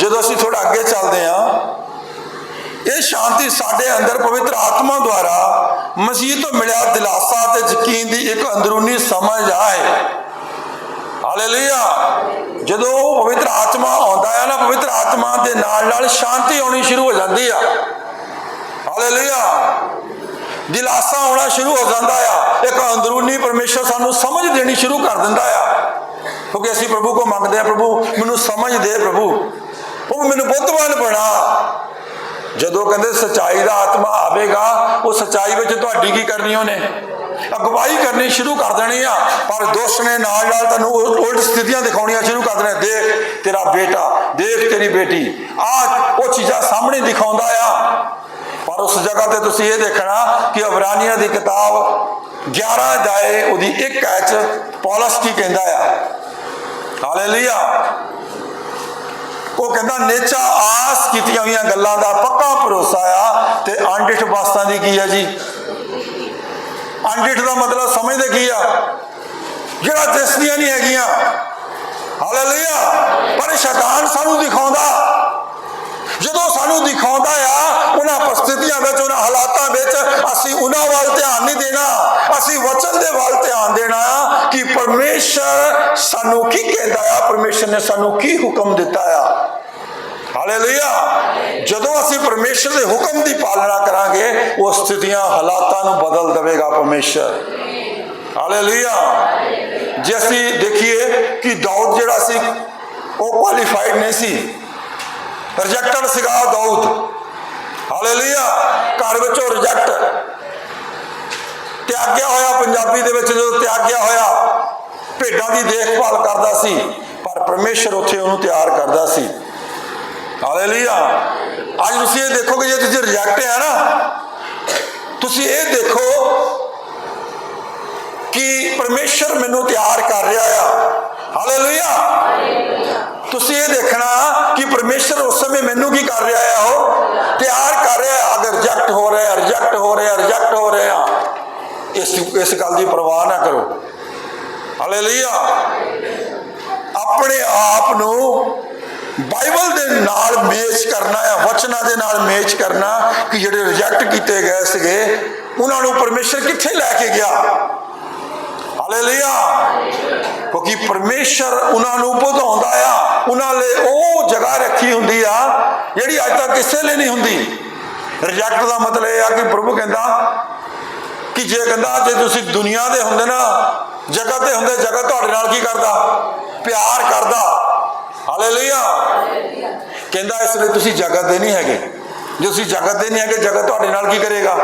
ਜਦੋਂ ਅਸੀਂ ਥੋੜਾ ਅੱਗੇ ਚੱਲਦੇ ਹਾਂ, ਇਹ ਸ਼ਾਂਤੀ ਸਾਡੇ ਅੰਦਰ ਪਵਿੱਤਰ ਆਤਮਾ ਦੁਆਰਾ ਮਸੀਹ ਤੋਂ ਮਿਲਿਆ ਦਿਲਾਸਾ ਤੇ ਯਕੀਨ ਦੀ ਇੱਕ ਅੰਦਰੂਨੀ ਸਮਝ ਆਏ। ਹਾਲੇਲੂਇਆ ਜਦੋਂ ਪਵਿੱਤਰ ਆਤਮਾ ਆਉਂਦਾ ਹੈ ਨਾ, ਪਵਿੱਤਰ ਆਤਮਾ ਦੇ ਨਾਲ ਨਾਲ ਸ਼ਾਂਤੀ ਆਉਣੀ ਸ਼ੁਰੂ ਹੋ ਜਾਂਦੀ ਆ। ਹਾਲੇਲੂਇਆ ਦਿਲਾਸਾ ਆਉਣਾ ਸ਼ੁਰੂ ਹੋ ਜਾਂਦਾ ਆ। ਇੱਕ ਅੰਦਰੂਨੀ ਪਰਮੇਸ਼ਰ ਸਾਨੂੰ ਸਮਝ ਦੇਣੀ ਸ਼ੁਰੂ ਕਰ ਦਿੰਦਾ ਆ। ਕਿਉਂਕਿ ਅਸੀਂ ਪ੍ਰਭੂ ਕੋ ਮੰਗਦੇ ਆ, ਪ੍ਰਭੂ, ਮੈਨੂੰ ਸਮਝ ਦੇ ਪ੍ਰਭੂ। ਉਹ ਮੈਨੂੰ ਬੁੱਧਵਾਨ ਬਣਾ। ਜਦੋਂ ਕਹਿੰਦੇ ਸਚਾਈ ਦਾ ਆਤਮਾ ਆਵੇਗਾ, ਉਹ ਸਚਾਈ ਵਿੱਚ ਤੁਹਾਡੀ ਕੀ ਕਰਨੀ ਉਹਨੇ? ਅਗਵਾਈ ਕਰਨੀ ਸ਼ੁਰੂ ਕਰ ਦੇਣੀ ਆ। ਪਰ ਦੁਸ਼ਟ ਨੇ ਨਾਲ ਨਾਲ ਤੁਹਾਨੂੰ ਉਲਟ ਸਥਿਤੀਆਂ ਦਿਖਾਉਣੀਆਂ ਸ਼ੁਰੂ ਕਰ ਦੇਣਾ ਦੇਖ ਤੇਰਾ ਬੇਟਾ, ਦੇਖ ਤੇਰੀ ਬੇਟੀ। ਆ ਉਹ ਚੀਜ਼ਾਂ ਸਾਹਮਣੇ ਦਿਖਾਉਂਦਾ ਆ। ਪਰ ਉਸ ਜਗ੍ਹਾ ਤੇ ਤੁਸੀਂ ਇਹ ਦੇਖਣਾ ਕਿ ਅਬਰਾਨੀਆਂ ਦੀ ਕਿਤਾਬ 11 ਜਾਏ ਉਹਦੀ ਇੱਕ ਐਚ ਪੌਲਸ ਕੀ ਕਹਿੰਦਾ ਆ? ਹਾਲੇਲੂਇਆ। ਉਹ ਕਹਿੰਦਾ, ਨੇਚਾ, ਆਸ ਕੀਤੀਆਂ ਹੋਈਆਂ ਗੱਲਾਂ ਦਾ ਪੱਕਾ ਭਰੋਸਾ ਆ ਤੇ ਅਣਡਿਠ ਵਸਤਾਂ ਦੀ ਕੀ ਆ ਜੀ? ਅਣਡਿਠ ਦਾ ਮਤਲਬ ਸਮਝਦੇ ਕੀ ਆ? ਜਿਹੜਾ ਦਿਸਦੀਆਂ ਨਹੀਂ ਹੈਗੀਆਂ। ਹਾਲੇਲੂਇਆ। ਪਰ ਸ਼ੈਤਾਨ ਸਾਨੂੰ ਦਿਖਾਉਂਦਾ। ਜਦੋਂ ਸਾਨੂੰ ਦਿਖਾਉਂਦਾ ਆ, ਉਹਨਾਂ ਪਰਿਸਥਿਤੀਆਂ ਵਿੱਚ, ਉਹਨਾਂ ਹਾਲਾਤਾਂ ਵਿੱਚ ਅਸੀਂ ਉਹਨਾਂ ਵੱਲ ਧਿਆਨ ਨਹੀਂ ਦੇਣਾ। ਅਸੀਂ ਵਚਨ ਦੇ ਵੱਲ ਧਿਆਨ ਦੇਣਾ ਕਿ ਪਰਮੇਸ਼ਰ ਸਾਨੂੰ ਕੀ ਕਹਿੰਦਾ ਆ? ਪਰਮੇਸ਼ਰ ਨੇ ਸਾਨੂੰ ਕੀ ਹੁਕਮ ਦਿੱਤਾ ਆ? ਹਾਲੇਲੂਇਆ। ਜਦੋਂ ਅਸੀਂ ਪਰਮੇਸ਼ਰ ਦੇ ਹੁਕਮ ਦੀ ਪਾਲਣਾ ਕਰਾਂਗੇ, ਉਹ ਸਥਿਤੀਆਂ, ਹਾਲਾਤਾਂ ਨੂੰ ਬਦਲ ਦੇਵੇਗਾ ਪਰਮੇਸ਼ਰ। ਹਾਲੇਲੂਇਆ। ਜੇ ਅਸੀਂ ਦੇਖੀਏ ਕਿ ਦਾਊਦ ਜਿਹੜਾ ਸੀ, ਉਹ ਕੁਆਲੀਫਾਈਡ ਨਹੀਂ ਸੀ। ਰਿਜੈਕਟਡ ਸੀਗਾ ਦਾਊਦ ਹਾਲੇਲੂਇਆ। ਘਰ ਵਿੱਚੋਂ ਰਿਜੈਕਟ ਤਿਆਗਿਆ ਹੋਇਆ, ਪੰਜਾਬੀ ਦੇ ਵਿੱਚ ਜਦੋਂ ਤਿਆਗਿਆ ਹੋਇਆ, ਭੇਡਾਂ ਦੀ ਦੇਖਭਾਲ ਕਰਦਾ ਸੀ, ਪਰ ਪਰਮੇਸ਼ਰ ਉੱਥੇ ਉਹਨੂੰ ਤਿਆਰ ਕਰਦਾ ਸੀ। ਹਾਲੇਲੂਇਆ। ਅੱਜ ਤੁਸੀਂ ਇਹ ਦੇਖੋਗੇ, ਜੇ ਤੁਸੀਂ ਰਿਜੈਕਟ ਹੈ ਨਾ, ਤੁਸੀਂ ਇਹ ਦੇਖੋ ਕਿ ਪਰਮੇਸ਼ਰ ਮੈਨੂੰ ਤਿਆਰ ਕਰ ਰਿਹਾ ਆ। ਹਾਲੇਲੂਇਆ। ਤੁਸੀਂ ਇਹ ਦੇਖਣਾ ਕਿ ਪਰਮੇਸ਼ਰ ਉਸ ਸਮੇਂ ਮੈਨੂੰ ਕੀ ਕਰ ਰਿਹਾ ਆ, ਉਹ ਤਿਆਰ ਕਰ ਰਿਹਾ ਅਗਰ ਰਿਜੈਕਟ ਹੋ ਰਿਹਾ ਰਿਜੈਕਟ ਹੋ ਰਿਹਾ ਰਿਜੈਕਟ ਹੋ ਰਿਹਾ ਇਸ ਇਸ ਗੱਲ ਦੀ ਪਰਵਾਹ ਨਾ ਕਰੋ। ਹਾਲੇਲੂਇਆ। ਆਪਣੇ ਆਪ ਨੂੰ ਬਾਈਬਲ ਦੇ ਨਾਲ ਮੇਚ ਕਰਨਾ ਹੈ ਵਚਨਾਂ ਦੇ ਨਾਲ ਮੇਚ ਕਰਨਾ ਕਿ ਜਿਹੜੇ ਰਿਜੈਕਟ ਕੀਤੇ ਗਏ ਸੀਗੇ, ਉਹਨਾਂ ਨੂੰ ਪਰਮੇਸ਼ਰ ਕਿੱਥੇ ਲੈ ਕੇ ਗਿਆ? ਹਾਲੇਲੂਇਆ ਕਿਉਂਕਿ ਪਰਮੇਸ਼ਰ ਉਹਨਾਂ ਨੂੰ ਵਧਾਉਂਦਾ ਆ, ਉਹਨਾਂ ਲਈ ਉਹ ਜਗ੍ਹਾ ਰੱਖੀ ਹੁੰਦੀ ਆ, ਜਿਹੜੀ ਅੱਜ ਤੱਕ ਕਿਸੇ ਲਈ ਨਹੀਂ ਹੁੰਦੀ। ਰਿਜੈਕਟ ਦਾ ਮਤਲਬ ਇਹ ਆ ਕਿ ਪ੍ਰਭੂ ਕਹਿੰਦਾ ਕਿ ਜੇ ਕਹਿੰਦਾ ਜੇ ਤੁਸੀਂ ਦੁਨੀਆ ਦੇ ਹੁੰਦੇ ਨਾ ਜਗ੍ਹਾ ਤੇ ਹੁੰਦੇ, ਜਗਤ ਤੁਹਾਡੇ ਨਾਲ ਕੀ ਕਰਦਾ? ਪਿਆਰ ਕਰਦਾ। ਹਾਲੇਲੂਇਆ। ਕਹਿੰਦਾ ਇਸ ਲਈ ਤੁਸੀਂ ਜਗਤ ਦੇ ਨਹੀਂ ਹੈਗੇ। ਜੇ ਤੁਸੀਂ ਜਗਤ ਦੇ ਨਹੀਂ ਹੈਗੇ, ਜਗਤ ਤੁਹਾਡੇ ਨਾਲ ਕੀ ਕਰੇਗਾ?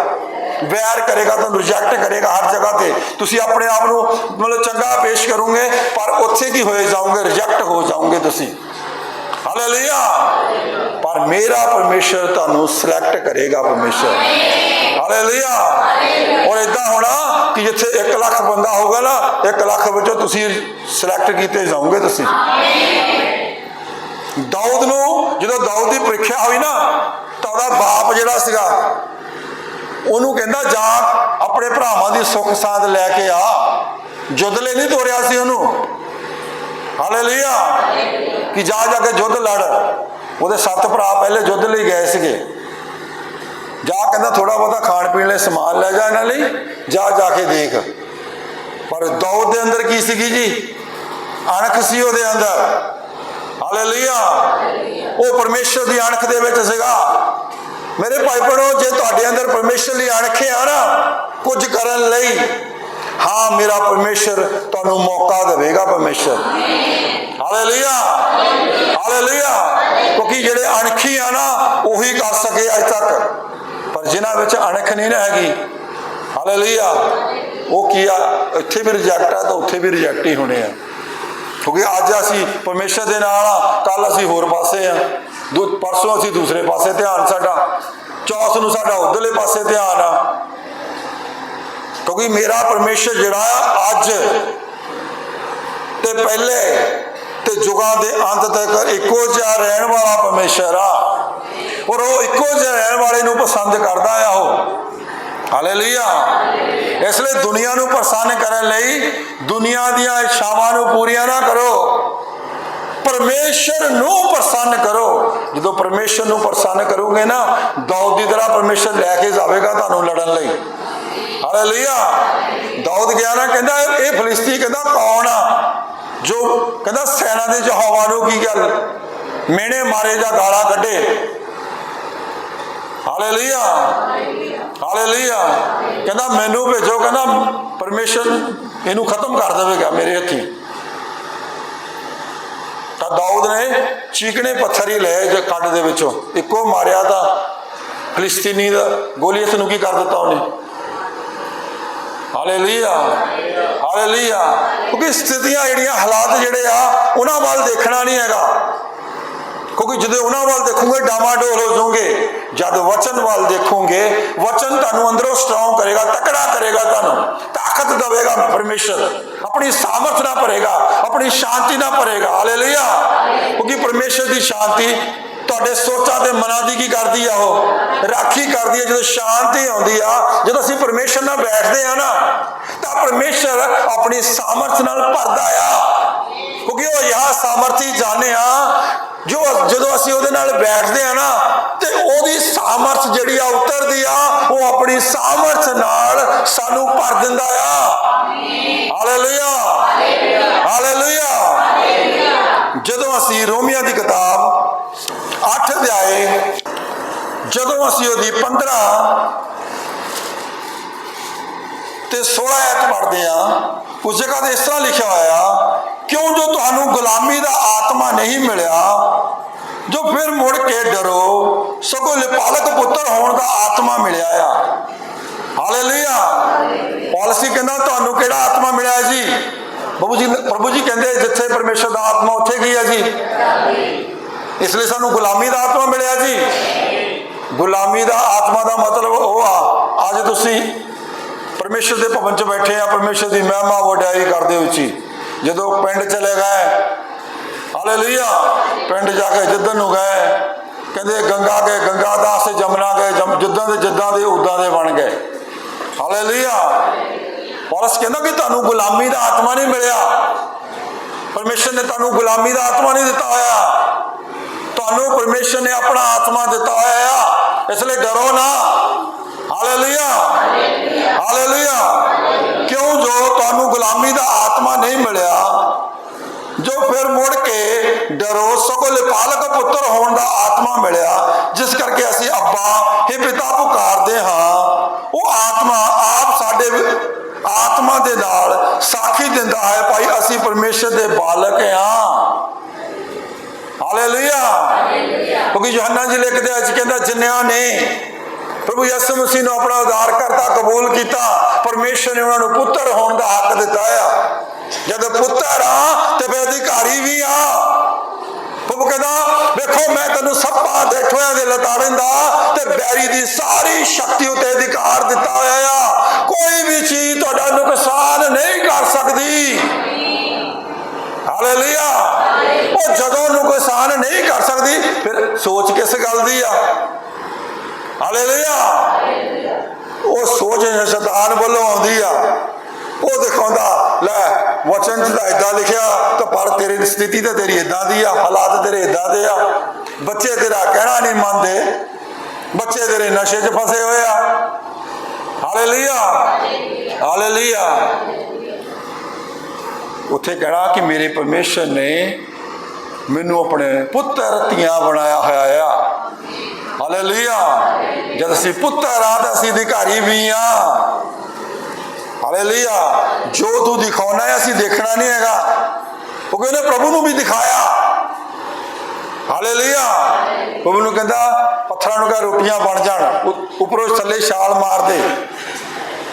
ਵੈਰ ਕਰੇਗਾ, ਤੁਹਾਨੂੰ ਰਿਜੈਕਟ ਕਰੇਗਾ ਹਰ ਜਗ੍ਹਾ ਤੇ। ਤੁਸੀਂ ਆਪਣੇ ਆਪ ਨੂੰ ਮਤਲਬ ਚੰਗਾ ਪੇਸ਼ ਕਰੋਗੇ, ਪਰ ਉੱਥੇ ਕੀ ਹੋਏ ਜਾਓਗੇ? ਰਿਜੈਕਟ ਹੋ ਜਾਓਗੇ ਤੁਸੀਂ। ਹਾਲੇਲੂਇਆ। ਪਰ ਮੇਰਾ ਪਰਮੇਸ਼ਰ ਤੁਹਾਨੂੰ ਸਿਲੈਕਟ ਕਰੇਗਾ ਪਰਮੇਸ਼ਰ। ਹਾਲੇਲੂਇਆ। ਔਰ ਇਦਾਂ ਹੋਣਾ ਕਿ ਜਿੱਥੇ 1 ਲੱਖ ਬੰਦਾ ਹੋਗਾ ਨਾ 1 ਲੱਖ ਵਿੱਚੋਂ ਤੁਸੀਂ ਸਿਲੈਕਟ ਕੀਤੇ ਜਾਓਗੇ ਤੁਸੀਂ। ਦਾਊਦ ਨੂੰ ਜਦੋਂ ਦਾਊਦ ਦੀ ਪ੍ਰੀਖਿਆ ਹੋਈ ਨਾ, ਤਾਂ ਉਹਦਾ ਬਾਪ ਜਿਹੜਾ ਸੀਗਾ, ਉਹਨੂੰ ਕਹਿੰਦਾ, ਜਾ, ਆਪਣੇ ਭਰਾਵਾਂ ਦੀ ਸੁੱਖ ਸਾਂਦ ਲੈ ਕੇ ਆ। ਜੁੱਧ ਲਈ ਨਹੀਂ ਤੋਰਿਆ ਸੀ ਉਹਨੂੰ। ਹਾਲੇਲੂਇਆ। ਕਿ ਜਾ ਜਾ ਕੇ ਜੁੱਧ ਲੜ। ਉਹਦੇ ਸੱਤ ਭਰਾ ਪਹਿਲੇ ਜੁੱਧ ਲਈ ਗਏ ਸੀਗੇ। ਜਾ ਕਹਿੰਦਾ ਥੋੜਾ ਬਹੁਤਾ ਖਾਣ ਪੀਣ ਲਈ ਸਮਾਨ ਲੈ ਜਾ ਇਹਨਾਂ ਲਈ। ਜਾ ਜਾ ਕੇ ਦੇਖ। ਪਰ ਦਾਊਦ ਦੇ ਅੰਦਰ ਕੀ ਸੀਗੀ ਜੀ? ਅਣਖ ਸੀ ਉਹਦੇ ਅੰਦਰ। ਹਾਲੇਲੂਇਆ ਉਹ ਪਰਮੇਸ਼ਰ ਦੀ ਅਣਖ ਦੇ ਵਿੱਚ ਸੀਗਾ। ਮੇਰੇ ਭਾਈ ਭੈਣੋ, ਜੇ ਤੁਹਾਡੇ ਅੰਦਰ ਪਰਮੇਸ਼ਰ ਦੀ ਅਣਖ ਆ ਨਾ, ਕੁਝ ਕਰਨ ਲਈ, ਹਾਂ, ਮੇਰਾ ਪਰਮੇਸ਼ਰ ਤੁਹਾਨੂੰ ਮੌਕਾ ਦੇਵੇਗਾ ਪਰਮੇਸ਼ਰ। ਹਾਲੇਲੂਇਆ ਹਾਲੇਲੂਇਆ ਕਿਉਂਕਿ ਜਿਹੜੇ ਅਣਖੀ ਆ ਨਾ, ਉਹੀ ਕਰ ਸਕੇ ਅਜ ਤੱਕ। ਪਰ ਜਿਨ੍ਹਾਂ ਵਿੱਚ ਅਣਖ ਨਹੀਂ ਨਾ ਹੈਗੀ ਹਾਲੇਲੂਇਆ ਉਹ ਕੀ ਆ, ਇੱਥੇ ਵੀ ਰਿਜੈਕਟ ਆ ਤਾਂ ਉੱਥੇ ਵੀ ਰਿਜੈਕਟ ਹੀ ਹੋਣੇ ਆ। ਕਿਉਂਕਿ ਅੱਜ ਅਸੀਂ ਪਰਮੇਸ਼ਰ ਦੇ ਨਾਲ ਆ ਕੱਲ ਅਸੀਂ ਹੋਰ ਪਾਸੇ ਆ। ਦੂ, ਪਰਸੋਂ ਅਸੀਂ ਦੂਸਰੇ ਪਾਸੇ ਧਿਆਨ ਸਾਡਾ। ਚੌਥ ਨੂੰ ਸਾਡਾ ਉਧਰਲੇ ਪਾਸੇ ਧਿਆਨ ਆ। ਕਿਉਂਕਿ ਮੇਰਾ ਪਰਮੇਸ਼ਰ ਜਿਹੜਾ ਆ, ਅੱਜ ਤੇ ਪਹਿਲੇ ਤੇ ਯੁਗਾਂ ਦੇ ਅੰਤ ਤੱਕ ਇੱਕੋ ਜਿਹਾ ਰਹਿਣ ਵਾਲਾ ਪਰਮੇਸ਼ਰ ਆ। ਔਰ ਉਹ ਇੱਕੋ ਜਿਹਾ ਰਹਿਣ ਵਾਲੇ ਨੂੰ ਪਸੰਦ ਕਰਦਾ ਆ ਉਹ। ਹਾਲੇਲੂਇਆ ਇਸ ਲਈ ਦੁਨੀਆ ਨੂੰ ਪ੍ਰਸੰਨ ਕਰਨ ਲਈ ਦੁਨੀਆ ਦੀਆਂ ਇੱਛਾਵਾਂ ਨੂੰ ਪੂਰੀਆਂ ਨਾ ਕਰੋ। ਪਰਮੇਸ਼ਰ ਨੂੰ ਪ੍ਰਸੰਨ ਕਰੋ। ਜਦੋਂ ਪਰਮੇਸ਼ਰ ਨੂੰ ਪ੍ਰਸੰਨ ਕਰੋਗੇ ਨਾ, ਦਾਊਦ ਦੀ ਤਰ੍ਹਾਂ ਪਰਮੇਸ਼ਰ ਲੈ ਕੇ ਜਾਵੇਗਾ ਤੁਹਾਨੂੰ ਲੜਨ ਲਈ। ਹਾਲੇਲੂਇਆ ਦਾਊਦ ਗਿਆ ਨਾ, ਕਹਿੰਦਾ, ਇਹ ਫਲਿਸਤੀ ਕਹਿੰਦਾ ਕੌਣ ਆ? ਜੋ ਕਹਿੰਦਾ ਸੈਨਾ ਦੇ ਯਹੋਵਾ ਨੂੰ ਕੀ ਗੱਲ? ਮੇਨੇ ਮਾਰੇ ਜਾਂ ਗਾਲਾਂ ਕੱਢੇ? ਹਾਲੇਲੂਇਆ ਹਾਲੇਲੂਇਆ ਕਹਿੰਦਾ ਮੈਨੂੰ ਭੇਜੋ, ਕਹਿੰਦਾ ਪਰਮੇਸ਼ਰ ਇਹਨੂੰ ਖਤਮ ਕਰ ਦੇਵੇਗਾ ਮੇਰੇ ਹੱਥੀਂ। ਤਾਂ ਦਾਊਦ ਨੇ ਚੀਕਣੇ ਪੱਥਰ ਹੀ ਲਏ ਜੇ ਕੱਢ ਦੇ ਵਿੱਚੋਂ। ਇੱਕੋ ਮਾਰਿਆ ਤਾਂ ਫਲਿਸਤੀਨੀ ਦਾ ਗੋਲੀਅਤ ਨੂੰ ਕੀ ਕਰ ਦਿੱਤਾ ਉਹਨੇ? ਹਾਲੇਲੂਇਆ ਹਾਲੇਲੂਇਆ ਕਿਉਂਕਿ ਸਥਿਤੀਆਂ ਜਿਹੜੀਆਂ ਹਾਲਾਤ ਜਿਹੜੇ ਆ, ਉਹਨਾਂ ਵੱਲ ਦੇਖਣਾ ਨਹੀਂ ਹੈਗਾ। ਕਿਉਂਕਿ ਜਦੋਂ ਉਹਨਾਂ ਵੱਲ ਦੇਖੋਗੇ ਡਾਮਾਡੋਲ ਹੋ ਜਾਓਗੇ। ਜਦ ਵਚਨ ਵੱਲ ਦੇਖੋਗੇ, ਵਚਨ ਤੁਹਾਨੂੰ ਅੰਦਰੋਂ ਸਟਰੋਂਗ ਕਰੇਗਾ, ਤਕੜਾ ਕਰੇਗਾ ਤੁਹਾਨੂੰ। ਤਾਕਤ ਦੇਵੇਗਾ ਪਰਮੇਸ਼ਰ। ਆਪਣੀ ਸਾਮਰਥ ਨਾਲ ਭਰੇਗਾ, ਆਪਣੀ ਸ਼ਾਂਤੀ ਨਾਲ ਭਰੇਗਾ। ਹਾਲੇਲੂਇਆ ਕਿਉਂਕਿ ਪਰਮੇਸ਼ਰ ਦੀ ਸ਼ਾਂਤੀ ਤੁਹਾਡੇ ਸੋਚਾਂ ਤੇ ਮਨਾਂ ਦੀ ਕੀ ਕਰਦੀ ਆ ਉਹ? ਰਾਖੀ ਕਰਦੀ ਆ। ਜਦੋਂ ਸ਼ਾਂਤੀ ਆਉਂਦੀ ਆ, ਜਦੋਂ ਅਸੀਂ ਪਰਮੇਸ਼ਰ ਨਾਲ ਬੈਠਦੇ ਆ ਨਾ, ਤਾਂ ਪਰਮੇਸ਼ਰ ਆਪਣੀ ਸਾਮਰਥ ਨਾਲ ਭਰਦਾ ਆ। ਕਿਉਂਕਿ ਉਹ ਯਾ ਸਾਮਰਥੀ ਜਾਣੇ ਆ ਜੋ ਜਦੋਂ ਅਸੀਂ ਉਹਦੇ ਨਾਲ ਬੈਠਦੇ ਆ ਨਾ, ਤੇ ਉਹਦੀ ਸਾਮਰਥ ਜਿਹੜੀ ਆ ਉਤਰਦੀ ਆ, ਉਹ ਆਪਣੀ ਸਾਮਰਥ ਨਾਲ ਸਾਨੂੰ ਭਰ ਦਿੰਦਾ ਆ। ਹਾਲੇਲੂਇਆ ਹਾਲੇਲੂਇਆ ਜਦੋਂ ਅਸੀਂ ਰੋਮੀਆਂ ਦੀ ਕਿਤਾਬ 8 ਅਧਿਆਏ, ਜਦੋਂ ਅਸੀਂ ਉਹਦੀ 15 ਤੇ 16 ਐਤ ਪੜ੍ਹਦੇ ਆ ਉਸ ਜਗ੍ਹਾ ਤੇ ਇਸ ਤਰ੍ਹਾਂ ਲਿਖਿਆ ਹੋਇਆ ਕਿਉਂ ਜੋ ਤੁਹਾਨੂੰ ਗੁਲਾਮੀ ਦਾ ਆਤਮਾ ਨਹੀਂ ਮਿਲਿਆ? ਜੋ ਫਿਰ ਮੁੜ ਕੇ ਡਰੋ, ਸਗੋਂ ਲਿਪਾਲਕ ਪੁੱਤਰ ਹੋਣ ਦਾ ਆਤਮਾ ਮਿਲਿਆ ਆ। ਹਾਲੇਲੂਇਆ ਪਾਲਿਸੀ ਕਹਿੰਦਾ ਤੁਹਾਨੂੰ ਕਿਹੜਾ ਆਤਮਾ ਮਿਲਿਆ ਜੀ? ਪ੍ਰਭੂ ਜੀ ਪ੍ਰਭੂ ਜੀ ਕਹਿੰਦੇ ਜਿੱਥੇ ਪਰਮੇਸ਼ਰ ਦਾ ਆਤਮਾ, ਉੱਥੇ ਕੀ ਹੈ ਜੀ? ਇਸ ਲਈ ਸਾਨੂੰ ਗੁਲਾਮੀ ਦਾ ਆਤਮਾ ਮਿਲਿਆ ਜੀ। ਗੁਲਾਮੀ ਦਾ ਆਤਮਾ ਦਾ ਮਤਲਬ ਉਹ ਆ, ਅੱਜ ਤੁਸੀਂ ਪਰਮੇਸ਼ਰ ਦੇ ਭਵਨ 'ਚ ਬੈਠੇ ਆ, ਪਰਮੇਸ਼ਰ ਦੀ ਮਹਿਮਾ ਵਡਿਆਈ ਕਰਦੇ ਹੋ ਜੀ। ਜਦੋਂ ਪਿੰਡ ਚਲੇ ਗਏ, ਹਾਲੇਲੂਇਆ, ਪਿੰਡ ਜਾ ਕੇ ਜਿੱਦਣ ਨੂੰ ਗਏ, ਕਹਿੰਦੇ ਗੰਗਾ ਗਏ ਗੰਗਾ ਦਾਸ ਤੇ ਜਮਨਾ ਗਏ ਜਿੱਦਾਂ ਦੇ ਜਿੱਦਾਂ ਦੇ ਉਦਾਂ ਦੇ ਬਣ ਗਏ। ਹਾਲੇਲੂਇਆ। ਪੌਲਸ ਕਹਿੰਦਾ ਕਿ ਤੁਹਾਨੂੰ ਗੁਲਾਮੀ ਦਾ ਆਤਮਾ ਨਹੀਂ ਮਿਲਿਆ। ਪਰਮੇਸ਼ਰ ਨੇ ਤੁਹਾਨੂੰ ਗੁਲਾਮੀ ਦਾ ਆਤਮਾ ਨਹੀਂ ਦਿੱਤਾ ਹੋਇਆ। ਤੁਹਾਨੂੰ ਪਰਮੇਸ਼ਰ ਨੇ ਆਪਣਾ ਆਤਮਾ ਦਿੱਤਾ ਹੋਇਆ ਆ। ਇਸ ਲਈ ਡਰੋ ਨਾ। ਹਾਲੇਲੂਇਆ ਹਾਲੇਲੂਇਆ ਕਿਉਂ ਜੋ ਤੁਹਾਨੂੰ ਗੁਲਾਮੀ ਦਾ ਆਤਮਾ ਨਹੀਂ ਮਿਲਿਆ, ਜੋ ਫਿਰ ਮੁੜ ਕੇ ਡਰੋ, ਸਗੋਂ ਲਿਪਾਲਕ ਪੁੱਤਰ ਹੋਣ ਦਾ ਆਤਮਾ ਮਿਲਿਆ, ਜਿਸ ਕਰਕੇ ਅਸੀਂ ਅੱਬਾ हे ਪਿਤਾ ਪੁਕਾਰਦੇ ਹਾਂ, ਉਹ ਆਤਮਾ ਆਪ ਸਾਡੇ ਆਤਮਾ ਦੇ ਨਾਲ ਸਾਖੀ ਦਿੰਦਾ ਹੈ, ਭਾਈ ਅਸੀਂ ਪਰਮੇਸ਼ਰ ਦੇ ਬਾਲਕ ਹਾਂ। ਹਾਲੇਲੂਇਆ ਕਿਉਂਕਿ ਯੋਹੰਨਾ ਜੀ ਲਿਖਦੇ ਅੱਜ ਕਹਿੰਦਾ ਜਿੰਨਿਆਂ ਨੇ ਪ੍ਰਭੂ ਯਿਸੂ ਮਸੀਹ ਨੂੰ ਆਪਣਾ ਉਧਾਰ ਕਰਤਾ ਕਬੂਲ ਕੀਤਾ। ਪਰਮੇਸ਼ਰ ਨੇ ਉਹਨਾਂ ਨੂੰ ਪੁੱਤਰ ਹੋਣ ਦਾ ਹੱਕ ਦਿੱਤਾ ਆ। ਜਦ ਪੁੱਤਰ ਆ, ਤੇ ਫਿਰ ਅਧਿਕਾਰੀ ਵੀ ਆ। ਪ੍ਰਭੂ ਕਹਿੰਦਾ, ਵੇਖੋ, ਮੈਂ ਤੈਨੂੰ ਸੱਪਾਂ ਦੇ ਠੋਇਆਂ ਦੇ ਲਤਾੜਨ ਦਾ ਤੇ ਬੈਰੀ ਦੀ ਸਾਰੀ ਸ਼ਕਤੀ ਉਤੇ ਅਧਿਕਾਰ ਦਿੱਤਾ ਹੋਇਆ ਆ। ਕੋਈ ਵੀ ਚੀਜ਼ ਤੁਹਾਡਾ ਨੁਕਸਾਨ ਨਹੀਂ ਕਰ ਸਕਦੀ। ਹਾਲੇਲੂਇਆ। ਉਹ ਜਦੋਂ ਨੁਕਸਾਨ ਨਹੀਂ ਕਰ ਸਕਦੀ, ਫਿਰ ਸੋਚ ਕਿਸ ਗੱਲ ਦੀ ਆ? ਹਾਲੇਲੂਇਆ। ਉਹ ਸੋਚ ਸ਼ੈਤਾਨ ਵੱਲੋਂ ਆਉਂਦੀ ਆ, ਉਹ ਦਿਖਾਉਂਦਾ, ਲੈ, ਵਚਨ ਚ ਤਾਂ ਇਦਾਂ ਲਿਖਿਆ, ਤਾਂ ਪਰ ਤੇਰੀ ਸਥਿਤੀ ਤਾਂ ਤੇਰੀ ਇਦਾਂ ਦੀ ਆ, ਹਾਲਾਤ ਤੇਰੇ ਇਦਾਂ ਦੇ ਆ। ਬੱਚੇ ਤੇਰਾ ਕਹਿਣਾ ਨਹੀਂ ਮੰਨਦੇ। ਬੱਚੇ ਤੇਰੇ ਨਸ਼ੇ 'ਚ ਫਸੇ ਹੋਏ ਆ। ਹਾਲੇਲੂਇਆ। ਹਾਲੇਲੂਇਆ। ਉੱਥੇ ਕਹਿਣਾ ਕਿ ਮੇਰੇ ਪਰਮੇਸ਼ਰ ਨੇ ਮੈਨੂੰ ਆਪਣੇ ਪੁੱਤਰ ਧੀਆਂ ਬਣਾਇਆ ਹੋਇਆ ਆ। ਹਾਲੇਲੂਇਆ ਜਦ ਅਸੀਂ ਪੁੱਤਰ ਆ, ਤਾਂ ਅਸੀਂ ਅਧਿਕਾਰੀ ਵੀ ਆ। ਹਾਲੇਲੂਇਆ। ਜੋ ਤੂੰ ਦਿਖਾਉਣਾ ਹੈ, ਅਸੀਂ ਦੇਖਣਾ ਨਹੀਂ ਹੈਗਾ। ਕਿਉਂਕਿ ਉਹਨੇ ਪ੍ਰਭੂ ਨੂੰ ਵੀ ਦਿਖਾਇਆ। ਹਾਲੇਲੂਇਆ। ਪ੍ਰਭੂ ਨੂੰ ਕਹਿੰਦਾ, ਪੱਥਰਾਂ ਨੂੰ ਕਹ, ਰੋਟੀਆਂ ਬਣ ਜਾਣ। ਉੱਪਰੋਂ ਥੱਲੇ ਛਾਲ ਮਾਰ ਦੇ।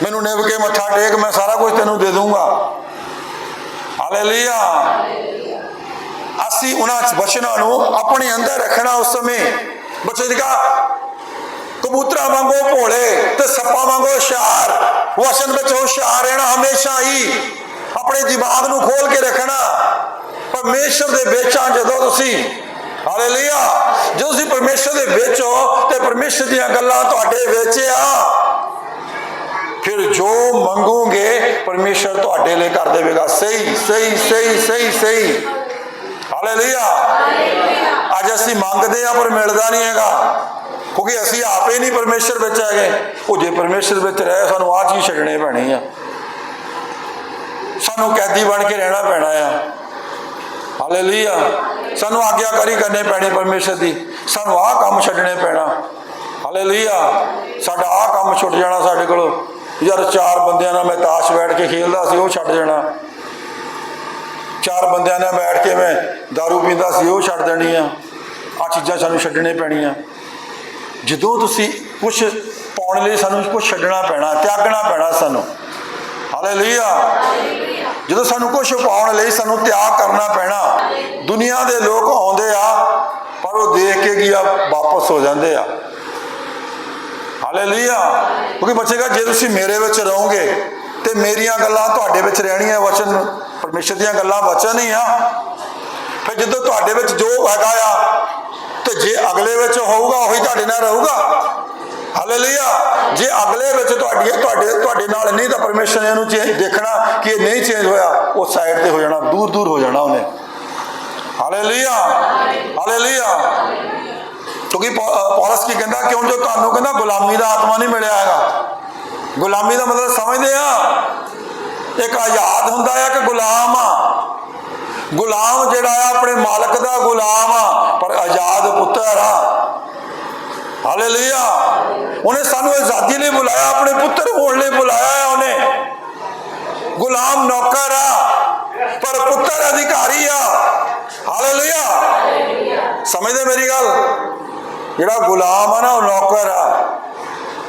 ਮੈਨੂੰ ਨਿਭ ਕੇ ਮੱਥਾ ਟੇਕ, ਮੈਂ ਸਾਰਾ ਕੁਝ ਤੈਨੂੰ ਦੇ ਦੂੰਗਾ। ਹਾਲੇਲੂਇਆ। ਅਸੀਂ ਉਹਨਾਂ ਵਚਨਾਂ ਨੂੰ ਆਪਣੇ ਅੰਦਰ ਰੱਖਣਾ ਉਸ ਸਮੇਂ। ਬੱਚੇ ਦੀ ਕਹਾ, ਕਬੂਤਰਾਂ ਵਾਂਗੂ ਭੋਲੇ ਤੇ ਸੱਪਾਂ ਵਾਂਗੋ ਹੁਸ਼ਿਆਰ। ਵਚਨ ਵਿੱਚ ਹੁਸ਼ਿਆਰ ਰਹਿਣਾ ਹਮੇਸ਼ਾ ਹੀ ਆਪਣੇ ਦਿਮਾਗ ਨੂੰ ਖੋਲ ਕੇ ਰੱਖਣਾ। ਪਰਮੇਸ਼ਰ ਦੇ ਵਿੱਚ ਆ ਜਦੋਂ ਤੁਸੀਂ, ਹਾਲੇਲੂਇਆ, ਜਦੋਂ ਤੁਸੀਂ ਪਰਮੇਸ਼ਰ ਦੇ ਵਿੱਚ ਹੋ ਤੇ ਪਰਮੇਸ਼ਰ ਦੀਆਂ ਗੱਲਾਂ ਤੁਹਾਡੇ ਵਿੱਚ ਆ, ਫਿਰ ਜੋ ਮੰਗੋਗੇ ਪਰਮੇਸ਼ਰ ਤੁਹਾਡੇ ਲਈ ਕਰ ਦੇਵੇਗਾ। ਸਹੀ ਸਹੀ ਸਹੀ ਸਹੀ ਸਹੀ। ਹਾਲੇਲੂਇਆ। ਅੱਜ ਅਸੀਂ ਮੰਗਦੇ ਆ ਪਰ ਮਿਲਦਾ ਨਹੀਂ ਹੈਗਾ। ਕਿਉਂਕਿ ਅਸੀਂ ਆਪੇ ਨਹੀਂ ਪਰਮੇਸ਼ਰ ਵਿੱਚ ਹੈਗੇ। ਉਹ ਜੇ ਪਰਮੇਸ਼ਰ ਵਿੱਚ ਰਹੇ, ਸਾਨੂੰ ਆਹ ਚੀਜ਼ ਛੱਡਣੀ ਪੈਣੀ ਆ। ਸਾਨੂੰ ਕੈਦੀ ਬਣ ਕੇ ਰਹਿਣਾ ਪੈਣਾ ਆ। ਹਾਲੇਲੂਇਆ ਸਾਨੂੰ ਆਗਿਆਕਾਰੀ ਕਰਨੇ ਪੈਣੇ ਪਰਮੇਸ਼ਰ ਦੀ। ਸਾਨੂੰ ਆਹ ਕੰਮ ਛੱਡਣੇ ਪੈਣਾ। ਹਾਲੇਲੂਇਆ ਸਾਡਾ ਆਹ ਕੰਮ ਛੁੱਟ ਜਾਣਾ ਸਾਡੇ ਕੋਲੋਂ। ਯਾਰ ਚਾਰ ਬੰਦਿਆਂ ਨਾਲ ਮੈਂ ਤਾਸ਼ ਬੈਠ ਕੇ ਖੇਲਦਾ ਸੀ, ਉਹ ਛੱਡ ਜਾਣਾ। ਚਾਰ ਬੰਦਿਆਂ ਨਾਲ ਬੈਠ ਕੇ ਮੈਂ दारू ਪੀਂਦਾ ਸੀ, ਉਹ ਛੱਡ ਦੇਣੀ ਆ ਆ ਚੀਜ਼ਾਂ ਸਾਨੂੰ ਛੱਡਣੇ ਪੈਣੀਆਂ। ਜਦੋਂ ਤੁਸੀਂ ਕੁਝ ਪਾਉਣ ਲਈ ਸਾਨੂੰ ਕੁਝ ਛੱਡਣਾ ਪੈਣਾ, ਤਿਆਗਣਾ ਪੈਣਾ ਸਾਨੂੰ। ਹਾਲੇਲੂਇਆ ਜਦੋਂ ਸਾਨੂੰ ਕੁਝ ਪਾਉਣ ਲਈ ਸਾਨੂੰ ਤਿਆਗ ਕਰਨਾ ਪੈਣਾ, ਦੁਨੀਆ ਦੇ ਲੋਕ ਆਉਂਦੇ ਆ, ਪਰ ਉਹ ਦੇਖ ਕੇ ਕੀ ਆ, ਵਾਪਸ ਹੋ ਜਾਂਦੇ ਆ। ਹਾਲੇਲੂਇਆ ਕਿਉਂਕਿ ਬੱਚੇਗਾ ਜੇ ਤੁਸੀਂ ਮੇਰੇ ਵਿੱਚ ਰਹੋਗੇ ਤੇ ਮੇਰੀਆਂ ਗੱਲਾਂ ਤੁਹਾਡੇ ਵਿੱਚ ਰਹਿਣੀਆਂ ਵਚਨ ਪਰਮੇਸ਼ਰ ਦੀਆਂ ਗੱਲਾਂ ਵਚਨ ਹੀ ਆ। ਫਿਰ ਜਦੋਂ ਤੁਹਾਡੇ ਵਿੱਚ ਜੋ ਹੈਗਾ ਆ ਤੇ ਜੇ ਅਗਲੇ ਵਿੱਚ ਹੋਊਗਾ ਉਹੀ ਤੁਹਾਡੇ ਨਾਲ ਰਹੂਗਾ। ਹਾਲੇਲੂਇਆ ਜੇ ਅਗਲੇ ਵਿੱਚ ਤੁਹਾਡੀ ਤੁਹਾਡੇ ਤੁਹਾਡੇ ਨਾਲ ਨਹੀਂ ਤਾਂ ਪਰਮੇਸ਼ਰ ਨੇ ਇਹਨੂੰ ਚੇਂਜ ਦੇਖਣਾ ਕਿ ਇਹ ਨਹੀਂ ਚੇਂਜ ਹੋਇਆ। ਉਹ ਸਾਈਡ ਤੇ ਹੋ ਜਾਣਾ ਦੂਰ ਦੂਰ ਹੋ ਜਾਣਾ ਉਹਨੇ। ਹਾਲੇਲੂਇਆ ਹਾਲੇਲੂਇਆ ਕਿਉਂਕਿ ਪੌ- ਅ, ਪੌਲਸ ਕੀ ਕਹਿੰਦਾ ਕਿਉਂ ਜੋ ਤੁਹਾਨੂੰ ਕਹਿੰਦਾ ਗੁਲਾਮੀ ਦਾ ਆਤਮਾ ਨਹੀਂ ਮਿਲਿਆ ਹੈਗਾ। ਗੁਲਾਮੀ ਦਾ ਮਤਲਬ ਸਮਝਦੇ ਆ? ਇੱਕ ਆਜ਼ਾਦ ਹੁੰਦਾ ਆ ਕਿ ਗੁਲਾਮ ਆ। ਗੁਲਾਮ ਜਿਹੜਾ ਆ, ਆਪਣੇ ਮਾਲਕ ਦਾ ਗੁਲਾਮ ਆ, ਪਰ ਆਜ਼ਾਦ ਪੁੱਤਰ ਆ। ਹਾਲੇਲੂਇਆ। ਉਹਨੇ ਸਾਨੂੰ ਆਜ਼ਾਦੀ ਲਈ ਬੁਲਾਇਆ, ਆਪਣੇ ਪੁੱਤਰ ਹੋਣ ਲਈ ਬੁਲਾਇਆ ਹੈ ਉਹਨੇ। ਗੁਲਾਮ ਨੌਕਰ ਆ, ਪਰ ਪੁੱਤਰ ਅਧਿਕਾਰੀ ਆ। ਹਾਲੇਲੂਇਆ। ਸਮਝਦੇ ਮੇਰੀ ਗੱਲ? ਜਿਹੜਾ ਗੁਲਾਮ ਆ ਨਾ, ਉਹ ਨੌਕਰ ਆ।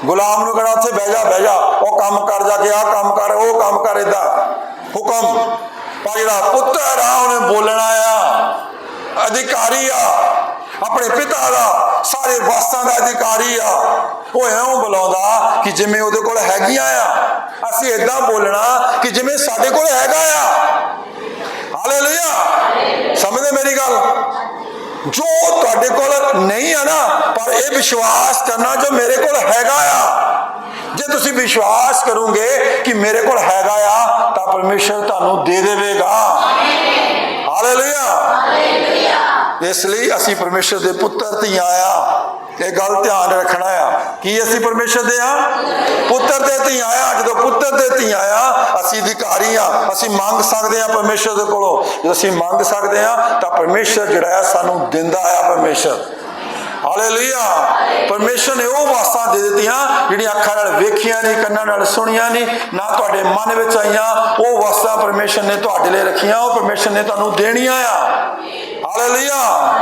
ਗੁਲਾਮ ਨੂੰ ਕਹਿਣਾ, ਉੱਥੇ ਬਹਿ ਜਾ ਬਹਿ ਜਾ। ਉਹ ਕੰਮ ਕਰ ਜਾ ਕੇ, ਆਹ ਕੰਮ ਕਰ, ਉਹ ਕੰਮ ਕਰ ਏਦਾਂ। ਹੁਕਮ ਪਰ ਜਿਹੜਾ ਪੁੱਤਰ ਆ, ਉਹਨੇ ਬੋਲਣਾ ਆ, ਅਧਿਕਾਰੀ ਆ, ਆਪਣੇ ਪਿਤਾ ਦਾ, ਸਾਰੇ ਵਾਸਾਂ ਦਾ ਅਧਿਕਾਰੀ ਆ। ਉਹ ਐਉਂ ਬੁਲਾਉਂਦਾ ਕਿ ਜਿਵੇਂ ਉਹਦੇ ਕੋਲ ਹੈਗੀਆਂ ਆ, ਅਸੀਂ ਏਦਾਂ ਬੋਲਣਾ ਕਿ ਜਿਵੇਂ ਸਾਡੇ ਕੋਲ ਹੈਗਾ ਆ। ਹਾਲੇਲੂਇਆ। ਸਮਝਦੇ ਮੇਰੀ ਗੱਲ? ਜੋ ਤੁਹਾਡੇ ਕੋਲ ਨਹੀਂ ਆ ਨਾ ਇਹ ਵਿਸ਼ਵਾਸ ਕਰਨਾ ਜੋ ਮੇਰੇ ਕੋਲ ਹੈਗਾ ਆ। ਜੇ ਤੁਸੀਂ ਵਿਸ਼ਵਾਸ ਕਰੋਗੇ ਕਿ ਮੇਰੇ ਕੋਲ ਹੈਗਾ ਆ, ਤਾਂ ਪਰਮੇਸ਼ਰ ਤੁਹਾਨੂੰ ਦੇ ਦੇਵੇਗਾ। ਹਾਲੇਲੂਇਆ। ਇਸ ਲਈ ਅਸੀਂ ਪਰਮੇਸ਼ਰ ਦੇ ਪੁੱਤਰ, ਧੀਆਂ ਆ। ਇਹ ਗੱਲ ਧਿਆਨ ਰੱਖਣਾ ਆ। ਕੀ ਅਸੀਂ ਪਰਮੇਸ਼ਰ ਦੇ ਆ? ਪੁੱਤਰ ਦੇ ਧੀ ਆਇਆ ਜਦੋਂ ਪੁੱਤਰ ਦੇ ਧੀ ਆਇਆ ਅਸੀਂ ਅਧਿਕਾਰੀ ਆ। ਅਸੀਂ ਮੰਗ ਸਕਦੇ ਆ ਪਰਮੇਸ਼ਰ ਦੇ ਕੋਲੋਂ। ਜਦੋਂ ਅਸੀਂ ਮੰਗ ਸਕਦੇ ਆ, ਤਾਂ ਪਰਮੇਸ਼ਰ ਜਿਹੜਾ ਆ ਸਾਨੂੰ ਦਿੰਦਾ ਆ ਪਰਮੇਸ਼ਰ। ਹਾਲੇਲੂਇਆ। ਪਰਮੇਸ਼ਰ ਨੇ ਉਹ ਵਾਸਤਾ ਦੇ ਦਿੱਤੀਆਂ, ਜਿਹੜੀਆਂ ਅੱਖਾਂ ਨਾਲ ਵੇਖੀਆਂ ਨਹੀਂ, ਕੰਨਾਂ ਨਾਲ ਸੁਣੀਆਂ ਨਹੀਂ, ਨਾ ਤੁਹਾਡੇ ਮਨ ਵਿੱਚ ਆਈਆਂ। ਉਹ ਵਾਸਤਾ ਪਰਮੇਸ਼ਰ ਨੇ ਤੁਹਾਡੇ ਲਈ ਰੱਖੀਆਂ, ਉਹ ਪਰਮੇਸ਼ਰ ਨੇ ਤੁਹਾਨੂੰ ਦੇਣੀਆਂ ਆ। ਹਾਲੇਲੂਇਆ।